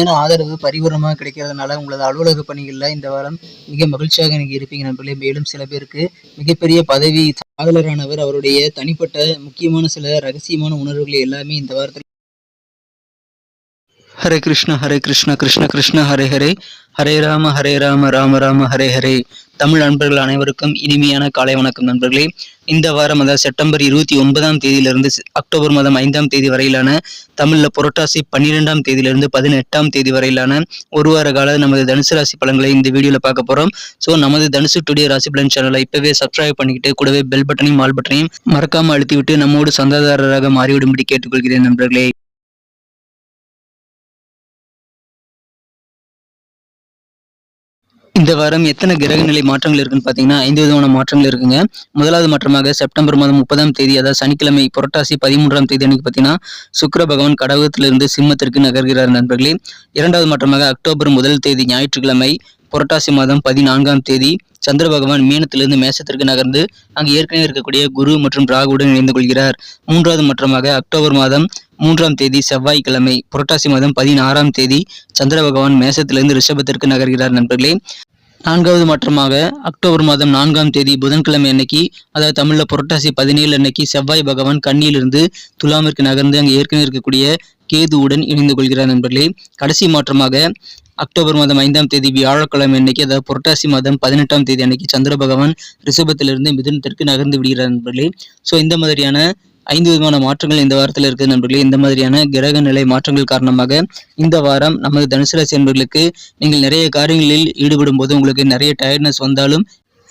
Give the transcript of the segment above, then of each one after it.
ஏன்னா ஆதரவு பரிபூரணமாக கிடைக்கிறதுனால உங்களது அலுவலக பணிகளில் இந்த வாரம் மிக மகிழ்ச்சியாக நீங்கள் இருப்பீங்க நண்பர்களே. மேலும் சில பேருக்கு மிகப்பெரிய பதவி காதலரானவர் அவருடைய தனிப்பட்ட முக்கியமான சில ரகசியமான உணர்வுகளை எல்லாமே இந்த வாரத்தில் ஹரே கிருஷ்ண ஹரே கிருஷ்ண கிருஷ்ண கிருஷ்ண ஹரே ஹரே. ஹரே ராம ஹரே ராம ராம ராம ஹரே ஹரே. தமிழ் நண்பர்கள் அனைவருக்கும் இனிமையான காலை வணக்கம் நண்பர்களே. இந்த வாரம் அதாவது செப்டம்பர் இருபத்தி ஒன்பதாம் தேதியிலிருந்து அக்டோபர் மாதம் ஐந்தாம் தேதி வரையிலான தமிழில் புரட்டாசி பன்னிரெண்டாம் தேதியிலிருந்து பதினெட்டாம் தேதி வரையிலான ஒரு வார கால நமது தனுசு ராசி பலன்களை இந்த வீடியோவில் பார்க்க போகிறோம் ஸோ நமது தனுசு டுடே ராசி பலன் சேனலை இப்போவே சப்ஸ்கிரைப் பண்ணிக்கிட்டு கூடவே பெல் பட்டனையும் ஆல் பட்டனையும் மறக்காமல் அழுத்திவிட்டு நம்மோடு சந்தாதாரராக மாறிவிடும்படி கேட்டுக்கொள்கிறேன் நண்பர்களே. இந்த வாரம் எத்தனை கிரக நிலை மாற்றங்கள் இருக்குன்னு பார்த்தீங்கன்னா ஐந்து விதமான மாற்றங்கள் இருக்குங்க. முதலாவது மாற்றமாக செப்டம்பர் மாதம் முப்பதாம் தேதி அதாவது சனிக்கிழமை புரட்டாசி பதிமூன்றாம் தேதி அன்னைக்கு பார்த்தீங்கன்னா சுக்கர பகவான் கடகத்திலிருந்து சிம்மத்திற்கு நகர்கிறார் நண்பர்களே. இரண்டாவது மாற்றமாக அக்டோபர் முதல் தேதி ஞாயிற்றுக்கிழமை புரட்டாசி மாதம் பதினான்காம் தேதி சந்திர பகவான் மீனத்திலிருந்து மேசத்திற்கு நகர்ந்து அங்கு ஏற்கனவே இருக்கக்கூடிய குரு மற்றும் ராகுவுடன் இணைந்து கொள்கிறார். மூன்றாவது மாற்றமாக அக்டோபர் மாதம் மூன்றாம் தேதி செவ்வாய்க்கிழமை புரட்டாசி மாதம் பதினாறாம் தேதி சந்திர பகவான் மேசத்திலிருந்து ரிஷபத்திற்கு நகர்கிறார் நண்பர்களே. நான்காவது மாற்றமாக அக்டோபர் மாதம் நான்காம் தேதி புதன்கிழமை அன்னைக்கு அதாவது தமிழில் புரட்டாசி பதினேழு அன்னைக்கு செவ்வாய் பகவான் கண்ணியிலிருந்து துலாமிற்கு நகர்ந்து அங்கே ஏற்கனவே இருக்கக்கூடிய கேதுவுடன் இணைந்து கொள்கிறார் நண்பர்களே. கடைசி மாற்றமாக அக்டோபர் மாதம் ஐந்தாம் தேதி வியாழக்கிழமை அன்னைக்கு அதாவது புரட்டாசி மாதம் பதினெட்டாம் தேதி அன்னைக்கு சந்திர பகவான் ரிஷபத்திலிருந்து மிதுனத்திற்கு நகர்ந்து விடுகிறார் நண்பர்களே. ஸோ இந்த மாதிரியான ஐந்து விதமான மாற்றங்கள் இந்த வாரத்தில் இருக்குது நண்பர்களே. இந்த மாதிரியான கிரக நிலை மாற்றங்கள் காரணமாக இந்த வாரம் நமது தனுசு ராசி நண்பர்களுக்கு நீங்கள் நிறைய காரியங்களில் ஈடுபடும் போது உங்களுக்கு நிறைய டயர்ட்னஸ் வந்தாலும்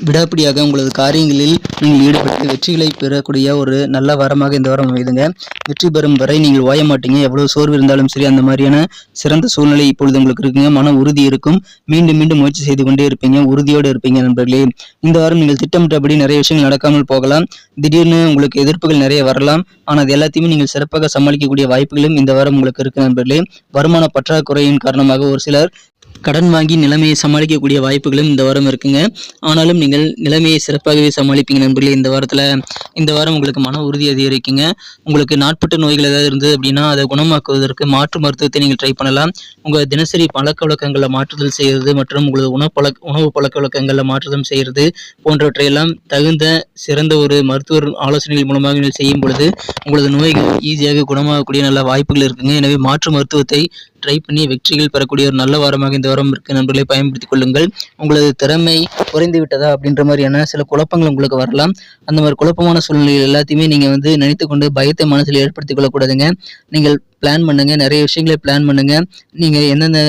விடாப்பிடியாக உங்களது காரியங்களில் நீங்கள் ஈடுபட்டு வெற்றிகளை பெறக்கூடிய ஒரு நல்ல வாரமாக இந்த வாரம் அமைதுங்க. வெற்றி பெறும் வரை நீங்கள் ஓய மாட்டீங்க. எவ்வளவு சோர்வு இருந்தாலும் சரி அந்த மாதிரியான சிறந்த சூழ்நிலை இப்பொழுது உங்களுக்கு இருக்குங்க. மன உறுதி இருக்கும். மீண்டும் மீண்டும் முயற்சி செய்து கொண்டே இருப்பீங்க. உறுதியோடு இருப்பீங்க நண்பர்களே. இந்த வாரம் நீங்கள் திட்டமிட்டபடி நிறைய விஷயங்கள் நடக்காமல் போகலாம். திடீர்னு உங்களுக்கு எதிர்ப்புகள் நிறைய வரலாம். ஆனால் அது எல்லாத்தையுமே நீங்கள் சிறப்பாக சமாளிக்கக்கூடிய வாய்ப்புகளும் இந்த வாரம் உங்களுக்கு இருக்கு நண்பர்களே. வருமான பற்றாக்குறையின் காரணமாக ஒரு சிலர் கடன் வாங்கி நிலைமையை சமாளிக்கக்கூடிய வாய்ப்புகளும் இந்த வாரம் இருக்குங்க. ஆனாலும் நீங்கள் நிலைமையை சிறப்பாகவே சமாளிப்பீங்க நண்பர்களே. இந்த வாரத்தில் இந்த வாரம் உங்களுக்கு மன உறுதி அதிகரிக்குங்க. உங்களுக்கு நாட்பட்ட நோய்கள் ஏதாவது இருந்தது அப்படின்னா அதை குணமாக்குவதற்கு மாற்று மருத்துவத்தை நீங்கள் ட்ரை பண்ணலாம். உங்கள் தினசரி பழக்க வழக்கங்களில் மாற்றுதல் செய்கிறது மற்றும் உங்களது உணவு பழக்க உணவு பழக்க வழக்கங்களில் மாற்றுதல் செய்கிறது போன்றவற்றையெல்லாம் தகுந்த சிறந்த ஒரு மருத்துவர் ஆலோசனைகள் மூலமாக நீங்கள் செய்யும் பொழுது உங்களது நோய்கள் ஈஸியாக குணமாகக்கூடிய நல்ல வாய்ப்புகள் இருக்குங்க. எனவே மாற்று மருத்துவத்தை ட்ரை பண்ணி வெற்றிகள் பெறக்கூடிய ஒரு நல்ல வாரமாக இந்த வாரம் இருக்கு நண்பர்களை பயன்படுத்திக் கொள்ளுங்கள். உங்களது திறமை குறைந்து விட்டதா அப்படின்ற மாதிரியான சில குழப்பங்கள் உங்களுக்கு வரலாம். அந்த மாதிரி குழப்பமான சூழ்நிலைகள் எல்லாத்தையுமே நீங்கள் வந்து நினைத்து கொண்டு பயத்தை மனசில் ஏற்படுத்திக் கொள்ளக்கூடாதுங்க. நீங்கள் பிளான் பண்ணுங்க நிறைய விஷயங்களை பிளான் பண்ணுங்க. நீங்கள் எந்தெந்த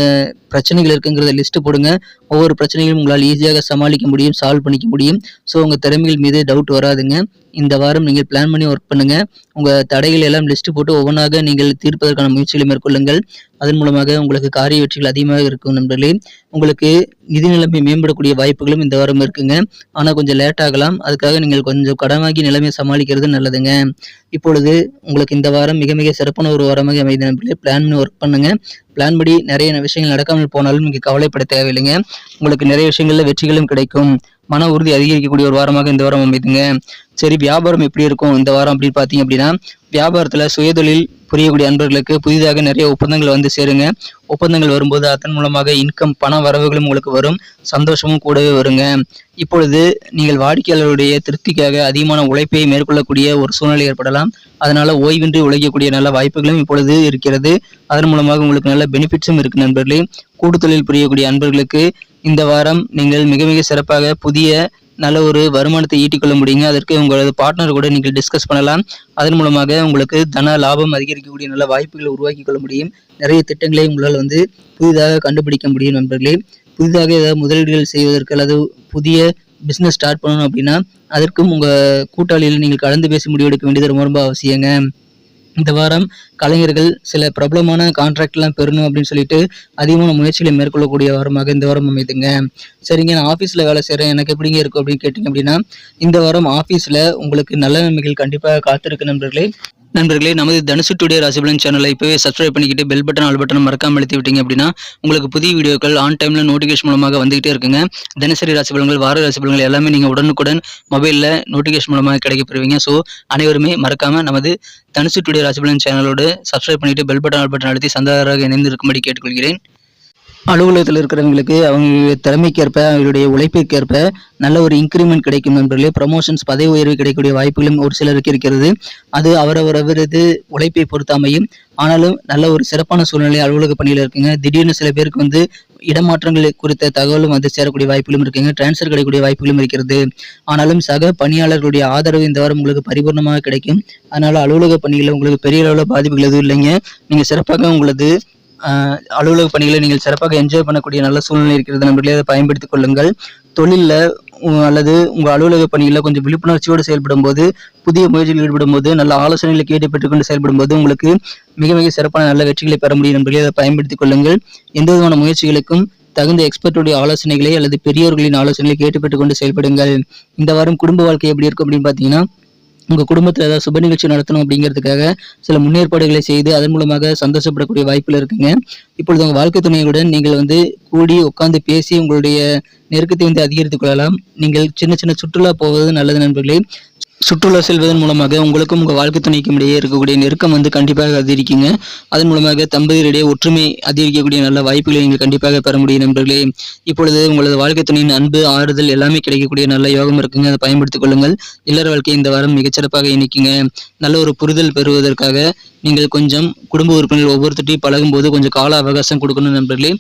பிரச்சனைகள் இருக்குங்கிறத லிஸ்ட் போடுங்க. ஒவ்வொரு பிரச்சனைகளும் உங்களால் ஈஸியாக சமாளிக்க முடியும் சால்வ் பண்ணிக்க முடியும். ஸோ உங்கள் திறமைகள் மீது டவுட் வராதுங்க. இந்த வாரம் நீங்கள் பிளான் பண்ணி ஒர்க் பண்ணுங்க. உங்கள் தடைகள் எல்லாம் லிஸ்ட் போட்டு ஒவ்வொன்றாக நீங்கள் தீர்ப்பதற்கான முயற்சிகளை மேற்கொள்ளுங்கள். அதன் மூலமாக உங்களுக்கு காரிய வெற்றிகள் அதிகமாக இருக்கும் நண்பர்களே. உங்களுக்கு நிதி நிலைமை மேம்படக்கூடிய வாய்ப்புகளும் இந்த வாரம் இருக்குங்க. ஆனால் கொஞ்சம் லேட் ஆகலாம். அதுக்காக நீங்கள் கொஞ்சம் கடமாகி நிலைமையை சமாளிக்கிறது நல்லதுங்க. இப்பொழுது உங்களுக்கு இந்த வாரம் மிக மிக சிறப்பான ஒரு வாரமாக அமைந்த நண்பர்களே பிளான் பண்ணி ஒர்க் பண்ணுங்க. பிளான் படி நிறைய விஷயங்கள் நடக்காமல் போனாலும் நீங்கள் கவலைப்பட தேவையில்லைங்க. உங்களுக்கு நிறைய விஷயங்களில் வெற்றிகளும் கிடைக்கும். மன உறுதி அதிகரிக்கக்கூடிய ஒரு வாரமாக இந்த வாரம் அமைதுங்க. சரி வியாபாரம் எப்படி இருக்கும்? இந்த வாரம் அப்படின்னு பார்த்தீங்க அப்படின்னா வியாபாரத்தில் சுயதொழில் புரியக்கூடிய அன்பர்களுக்கு புதிதாக நிறைய ஒப்பந்தங்கள் வந்து சேருங்க. ஒப்பந்தங்கள் வரும்போது அதன் மூலமாக இன்கம் பண வரவுகளும் உங்களுக்கு வரும். சந்தோஷமும் கூடவே வருங்க. இப்பொழுது நீங்கள் வாடிக்கையாளருடைய திருப்திக்காக அதிகமான உழைப்பை மேற்கொள்ளக்கூடிய ஒரு சூழ்நிலை ஏற்படலாம். அதனால ஓய்வின்றி உழைக்கக்கூடிய நல்ல வாய்ப்புகளும் இப்பொழுது இருக்கிறது. அதன் மூலமாக உங்களுக்கு நல்ல பெனிஃபிட்ஸும் இருக்கு நண்பர்களே. கூட்டு தொழில் புரியக்கூடிய அன்பர்களுக்கு இந்த வாரம் நீங்கள் மிக மிக சிறப்பாக புதிய நல்ல ஒரு வருமானத்தை ஈட்டிக்கொள்ள முடியுங்க. அதற்கு உங்களது பார்ட்னர் கூட நீங்கள் டிஸ்கஸ் பண்ணலாம். அதன் மூலமாக உங்களுக்கு தன லாபம் அதிகரிக்கக்கூடிய நல்ல வாய்ப்புகளை உருவாக்கி கொள்ள முடியும். நிறைய திட்டங்களை உங்களால் வந்து புதிதாக கண்டுபிடிக்க முடியும் நண்பர்களே. புதிதாக ஏதாவது முதலீடுகள் செய்வதற்கு அல்லது புதிய பிஸ்னஸ் ஸ்டார்ட் பண்ணணும் அப்படின்னா அதற்கும் உங்கள் கூட்டாளியில் நீங்கள் கலந்து பேசி முடிவெடுக்க வேண்டியது ரொம்ப ரொம்ப அவசியங்க. இந்த வாரம் கலைஞர்கள் சில பிரபலமான கான்ட்ராக்ட்லாம் பெறணும் அப்படின்னு சொல்லிட்டு அதிகமான முயற்சிகளை மேற்கொள்ளக்கூடிய வாரமாக இந்த வாரம் அமைதுங்க. சரிங்க நான் ஆஃபீஸில் வேலை செய்கிறேன் எனக்கு எப்படிங்க இருக்கும் அப்படின்னு கேட்டிங்க அப்படின்னா இந்த வாரம் ஆஃபீஸில் உங்களுக்கு நல்ல நன்மைகள் கண்டிப்பாக காத்திருக்கு நண்பர்களே. நண்பர்களே நமது தனுசு டுடே ராசிபலன் சேனலை இப்போவே சப்ஸ்கிரைப் பண்ணிக்கிட்டு பெல் பட்டன் ஆல் பட்டன் மறக்காம அழுத்தி விட்டீங்க அப்படின்னா உங்களுக்கு புதிய வீடியோக்கள் ஆன் டைம்ல நோட்டிஃபிகேஷன் மூலமாக வந்துகிட்டே இருக்குங்க. தினசரி ராசிபலன்கள் வார ராசிபலன்கள் எல்லாமே நீங்கள் உடனுக்குடன் மொபைலில் நோட்டிஃபிகேஷன் மூலமாக கிடைக்கப்பெறுவீங்க. ஸோ அனைவருமே மறக்காம நமது தனுசு டுடே ராசிபலன் சேனலோடு சப்ஸ்கிரைப் பண்ணிட்டு பெல் பட்டன் ஆல் பட்டன் அழுத்தி சந்தாராக இணைந்து இருக்கும்படி கேட்டுக்கொள்கிறேன். அலுவலகத்தில் இருக்கிறவங்களுக்கு அவங்களுடைய திறமைக்கேற்ப அவங்களுடைய உழைப்பிற்கேற்ப நல்ல ஒரு இன்க்ரிமெண்ட் கிடைக்கும் நண்பர்களே. ப்ரமோஷன்ஸ் பதவி உயர்வு கிடைக்கக்கூடிய வாய்ப்புகளும் ஒரு சிலருக்கு இருக்கிறது. அது அவரவரவரது உழைப்பை பொறுத்தாமையும் ஆனாலும் நல்ல ஒரு சிறப்பான சூழ்நிலை அலுவலக பணியில் இருக்குங்க. திடீர்னு சில பேருக்கு வந்து இடமாற்றங்கள் குறித்த தகவலும் வந்து சேரக்கூடிய வாய்ப்புகளும் இருக்குங்க. டிரான்ஸ்ஃபர் கிடைக்கக்கூடிய வாய்ப்புகளும் இருக்கிறது. ஆனாலும் சக பணியாளர்களுடைய ஆதரவு இந்த வாரம் உங்களுக்கு பரிபூர்ணமாக கிடைக்கும். அதனால அலுவலக பணிகளில் உங்களுக்கு பெரிய அளவில் பாதிப்புகள் எதுவும் இல்லைங்க. நீங்கள் சிறப்பாக உங்களது அலுவலக பணிகளை நீங்கள் சிறப்பாக என்ஜாய் பண்ணக்கூடிய நல்ல சூழ்நிலை இருக்கிறது நண்பர்களே அதை பயன்படுத்திக் கொள்ளுங்கள். தொழிலில் அல்லது உங்கள் அலுவலக பணிகளில் கொஞ்சம் விழிப்புணர்ச்சியோடு செயல்படும் போது புதிய முயற்சியில் ஈடுபடும் போது நல்ல ஆலோசனைகளை கேட்டு பெற்றுக்கொண்டு செயல்படும் போது உங்களுக்கு மிக மிக சிறப்பான நல்ல வெற்றிகளை பெற முடியும் நண்பர்களே அதை பயன்படுத்திக் கொள்ளுங்கள். எந்த விதமான முயற்சிகளுக்கும் தகுந்த எக்ஸ்பர்ட்டுடைய ஆலோசனைகளை அல்லது பெரியோர்களின் ஆலோசனைகளை கேட்டு பெற்றுக்கொண்டு செயல்படுங்கள். இந்த வாரம் குடும்ப வாழ்க்கை எப்படி இருக்கும் அப்படின்னு பார்த்தீங்கன்னா உங்கள் குடும்பத்தில் ஏதாவது சுப நிகழ்ச்சி நடத்தணும் அப்படிங்கிறதுக்காக சில முன்னேற்பாடுகளை செய்து அதன் மூலமாக சந்தோஷப்படக்கூடிய வாய்ப்பில் இருக்குங்க. இப்பொழுது உங்கள் வாழ்க்கை துணையுடன் நீங்கள் வந்து கூடி உட்காந்து பேசி உங்களுடைய நெருக்கத்தை வந்து அதிகரித்துக் கொள்ளலாம். நீங்கள் சின்ன சின்ன சுற்றுலா போவது நல்லது நண்பர்களே. சுற்றுலா செல்வதன் மூலமாக உங்களுக்கும் உங்கள் வாழ்க்கை துணைக்கும் இடையே இருக்கக்கூடிய நெருக்கம் வந்து கண்டிப்பாக அதிகரிக்குங்க. அதன் மூலமாக தம்பதியரிடையே ஒற்றுமை அதிகரிக்கக்கூடிய நல்ல வாய்ப்புகளை நீங்கள் கண்டிப்பாக பெற முடியும் நண்பர்களே. இப்பொழுது உங்களது வாழ்க்கை துணையின் அன்பு ஆறுதல் எல்லாமே கிடைக்கக்கூடிய நல்ல யோகம் இருக்குங்க. அதை பயன்படுத்திக் கொள்ளுங்கள். இல்லற வாழ்க்கை இந்த வாரம் மிகச்சிறப்பாக இணைக்குங்க நல்ல ஒரு புரிதல் பெறுவதற்காக நீங்கள் கொஞ்சம் குடும்ப உறுப்பினர்கள் ஒவ்வொருத்தட்டையும் பழகும் போது கொஞ்சம் கால அவகாசம் கொடுக்கணும் நண்பர்களே.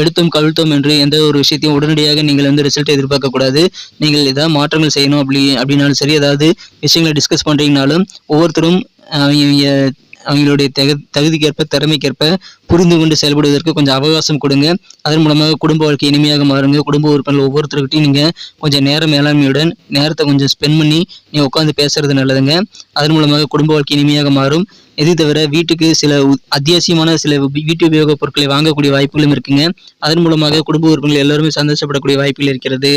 எடுத்தோம் கவிழ்த்தோம் என்று எந்த ஒரு விஷயத்தையும் உடனடியாக நீங்கள் வந்து ரிசல்ட் எதிர்பார்க்க கூடாது. நீங்கள் ஏதாவது மாற்றங்கள் செய்யணும் அப்படி அப்படின்னாலும் சரி ஏதாவது விஷயங்களை டிஸ்கஸ் பண்ணுறீங்கனாலும் ஒவ்வொருத்தரும் அவங்க அவங்களுடைய தகு தகுதிக்கேற்ப திறமைக்கேற்ப புரிந்து கொண்டு செயல்படுவதற்கு கொஞ்சம் அவகாசம் கொடுங்க. அதன் மூலமாக குடும்ப வாழ்க்கை இனிமையாக மாறுங்க. குடும்ப உறுப்பினர்கள் ஒவ்வொருத்தருக்கிட்டையும் நீங்கள் கொஞ்சம் நேர மேலாண்மையுடன் நேரத்தை கொஞ்சம் ஸ்பெண்ட் பண்ணி நீங்கள் உட்காந்து பேசுறது நல்லதுங்க. அதன் மூலமாக குடும்ப வாழ்க்கை இனிமையாக மாறும். இது தவிர வீட்டுக்கு சில அத்தியாவசியமான சில வீட்டு உபயோகப் பொருட்களை வாங்கக்கூடிய வாய்ப்புகளும் இருக்குங்க. அதன் மூலமாக குடும்ப உறுப்பினர்கள் எல்லாருமே சந்தோஷப்படக்கூடிய வாய்ப்புகள் இருக்கிறது.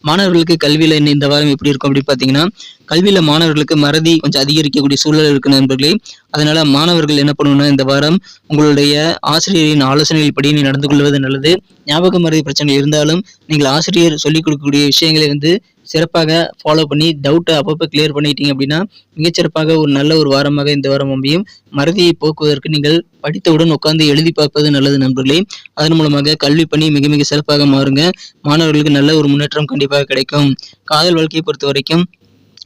மாணவர்களுக்கு கல்வியில் இந்த வாரம் எப்படி இருக்கும் அப்படின்னு பார்த்தீங்கன்னா கல்வியில் மாணவர்களுக்கு மறதி கொஞ்சம் அதிகரிக்கக்கூடிய சூழல் இருக்கு நண்பர்களே. அதனால மாணவர்கள் என்ன பண்ணணும்னா இந்த வாரம் உங்களுடைய ஆசிரியரின் ஆலோசனைகள் படி நீ நடந்து கொள்வது நல்லது. ஞாபக மறதி பிரச்சனை இருந்தாலும் நீங்கள் ஆசிரியர் சொல்லிக் கொடுக்கக்கூடிய விஷயங்களை வந்து சிறப்பாக ஃபாலோ பண்ணி டவுட்டை அப்பப்போ கிளியர் பண்ணிட்டீங்க அப்படின்னா மிகச்சிறப்பாக ஒரு நல்ல ஒரு வாரமாக இந்த வாரம் அமையும். மறதியை போக்குவதற்கு நீங்கள் படித்தவுடன் உட்கார்ந்து எழுதி பார்ப்பது நல்லது நண்பர்களே. அதன் மூலமாக கல்வி பணி மிக மிக சிறப்பாக மாறுங்க. மாணவர்களுக்கு நல்ல ஒரு முன்னேற்றம் கண்டிப்பாக கிடைக்கும். காதல் வாழ்க்கையை பொறுத்த வரைக்கும்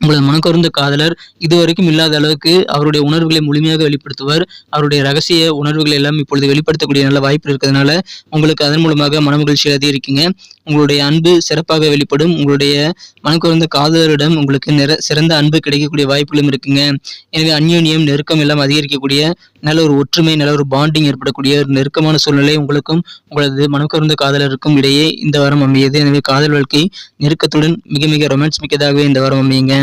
உங்களது மனக்கருந்த காதலர் இதுவரைக்கும் இல்லாத அளவுக்கு அவருடைய உணர்வுகளை முழுமையாக வெளிப்படுத்துவார். அவருடைய ரகசிய உணர்வுகளை எல்லாம் இப்பொழுது வெளிப்படுத்தக்கூடிய நல்ல வாய்ப்பு இருக்கிறதுனால உங்களுக்கு அதன் மூலமாக மனமகிழ்ச்சி அதிகரிக்குங்க. உங்களுடைய அன்பு சிறப்பாக வெளிப்படும். உங்களுடைய மனக்கருந்த காதலரிடம் உங்களுக்கு நிற சிறந்த அன்பு கிடைக்கக்கூடிய வாய்ப்புகளும் இருக்குங்க. எனவே அந்யோன்யம் நெருக்கம் எல்லாம் அதிகரிக்கக்கூடிய நல்ல ஒரு ஒற்றுமை நல்ல ஒரு பாண்டிங் ஏற்படக்கூடிய ஒரு நெருக்கமான சூழ்நிலை உங்களுக்கும் உங்களது மனக்கருந்த காதலருக்கும் இடையே இந்த வாரம் அமையுது. எனவே காதல் வாழ்க்கை நெருக்கத்துடன் மிக மிக ரொமான்ஸ் மிக்கதாகவே இந்த வாரம் அமையுங்க.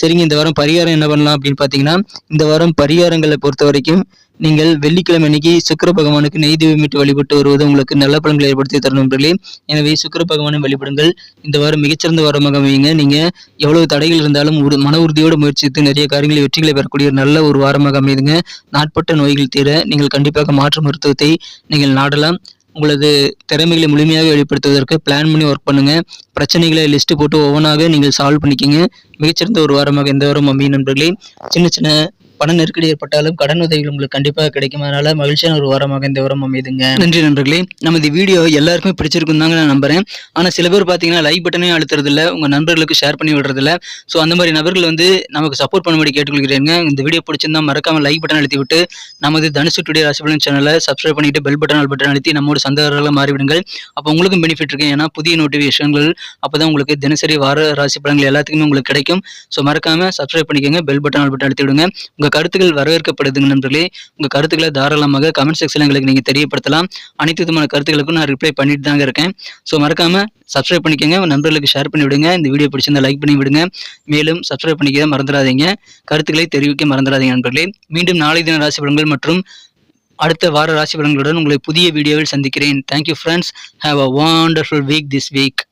சரிங்க இந்த வாரம் பரிகாரம் என்ன பண்ணலாம் அப்படின்னு பார்த்தீங்கன்னா இந்த வாரம் பரிகாரங்களை பொறுத்த வரைக்கும் நீங்கள் வெள்ளிக்கிழமை அன்னைக்கு சுக்கிர பகவானுக்கு நெய் தீபமிட்டு வழிபட்டு வருவது உங்களுக்கு நல்ல பலன்களை ஏற்படுத்தி தரணும் நண்பர்களே. எனவே சுக்கிர பகவானை வழிபடுங்கள். இந்த வாரம் மிகச்சிறந்த வாரமாக அமையுங்க. நீங்க எவ்வளவு தடைகள் இருந்தாலும் ஒரு மன உறுதியோடு முயற்சித்து நிறைய காரியங்களை வெற்றிகளை பெறக்கூடிய நல்ல ஒரு வாரமாக அமையுதுங்க. நாட்பட்ட நோய்கள் தீர நீங்கள் கண்டிப்பாக மாற்று மருத்துவத்தை நீங்கள் நாடலாம். உங்களது திறமைகளை முழுமையாக வெளிப்படுத்துவதற்கு பிளான் பண்ணி ஒர்க் பண்ணுங்க. பிரச்சனைகளை லிஸ்ட் போட்டு ஒவ்வொன்றாக நீங்கள் சால்வ் பண்ணிக்கோங்க. மிகச்சிறந்த ஒரு வாரமாக இந்த வாரம் அமையும் நண்பர்களே. சின்ன சின்ன பண நெருக்கடி ஏற்பட்டாலும் கடன் உதவிகள் உங்களுக்கு கண்டிப்பாக கிடைக்கும் அதனால மகிழ்ச்சியான ஒரு வாரமாக இந்த வாரம் அமைதுங்க. நன்றி நண்பர்களே. நமது வீடியோ எல்லாருக்குமே பிடிச்சிருக்கும் தாங்க நான் நம்புறேன். ஆனால் சில பேர் பார்த்தீங்கன்னா லைக் பட்டனே அழுத்துறது இல்ல உங்க நண்பர்களுக்கு ஷேர் பண்ணி விடுறதில்ல. ஸோ அந்த மாதிரி நபர்கள் வந்து நமக்கு சப்போர்ட் பண்ணும்படி கேட்டுக்கொள்கிறேங்க. இந்த வீடியோ பிடிச்சிருந்தா மறக்காம லைக் பட்டன் அழுத்தி விட்டு நமது தனுசு டுடே ராசிபலன் சேனலை சப்ஸ்கிரைப் பண்ணிட்டு பெல் பட்டன் ஆல் பட்டன் அழுத்தி நம்மோட சந்தவர்களாக மாறிவிடுங்கள். அப்போ உங்களுக்கும் பெனிஃபிட் இருக்கு. ஏன்னா புதிய நோட்டிஃபிகேஷன்கள் அப்பதான் உங்களுக்கு தினசரி வார ராசி பலன்கள் எல்லாத்துக்குமே உங்களுக்கு கிடைக்கும். ஸோ மறக்காம சப்ஸ்கிரைப் பண்ணிக்கோங்க. பெல் பட்டன் ஆல் பட்டன் அழுத்தி விடுங்க. உங்கள் கருத்துக்கள் வரவேற்கப்படுதுங்க நண்பர்களே உங்கள் கருத்துக்களை தாராளமாக கமெண்ட் செக்ஷனில் எங்களுக்கு நீங்கள் தெரியப்படுத்தலாம். அனைத்து விதமான கருத்துக்களுக்கும் நான் ரிப்ளை பண்ணிட்டு தாங்க இருக்கேன். ஸோ மறக்காமல் சப்ஸ்கிரைப் பண்ணிக்கோங்க நண்பர்களுக்கு ஷேர் பண்ணி விடுங்க. இந்த வீடியோ பிடிச்சிருந்தா லைக் பண்ணி விடுங்க. மேலும் சப்ஸ்கிரைப் பண்ணிக்க மறந்துடாதீங்க. கருத்துக்களை தெரிவிக்க மறந்துடாதீங்க நண்பர்களே. மீண்டும் நாளை தின ராசி பலன்கள் மற்றும் அடுத்த வார ராசி பலன்களுடன் உங்களை புதிய வீடியோவில் சந்திக்கிறேன். Thank you friends have a wonderful week this week